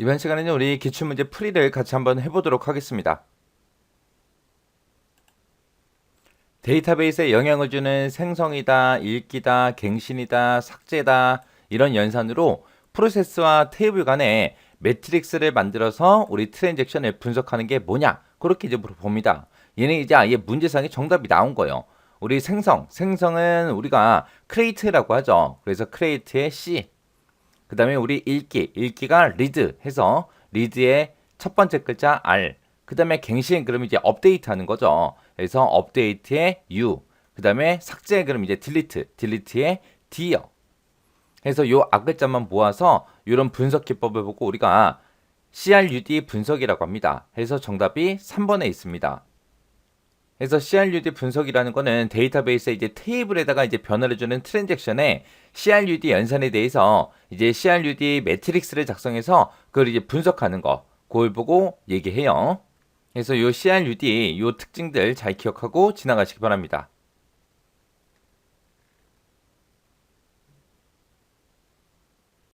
이번 시간에는 우리 기출문제 풀이를 같이 한번 해보도록 하겠습니다. 데이터베이스에 영향을 주는 생성이다, 읽기다, 갱신이다, 삭제다 이런 연산으로 프로세스와 테이블 간에 매트릭스를 만들어서 우리 트랜잭션을 분석하는 게 뭐냐 그렇게 이제 물어봅니다. 얘는 이제 아예 문제상에 정답이 나온 거예요. 우리 생성, 생성은 우리가 크레이트라고 하죠. 그래서 크레이트의 C. 그 다음에 우리 읽기, 읽기가 리드 해서 리드의 첫 번째 글자 R. 그 다음에 갱신, 그러면 이제 업데이트 하는 거죠. 그래서 업데이트의 U. 그 다음에 삭제, 그럼 이제 딜리트, 딜리트의 D요. 그래서 요 앞글자만 모아서 이런 분석 기법을 보고 우리가 CRUD 분석이라고 합니다. 그래서 정답이 3번에 있습니다. 그래서 CRUD 분석이라는 거는 데이터베이스에 이제 테이블에다가 이제 변화를 주는 트랜잭션의 CRUD 연산에 대해서 이제 CRUD 매트릭스를 작성해서 그걸 이제 분석하는 거, 그걸 보고 얘기해요. 그래서 요 CRUD 요 특징들 잘 기억하고 지나가시기 바랍니다.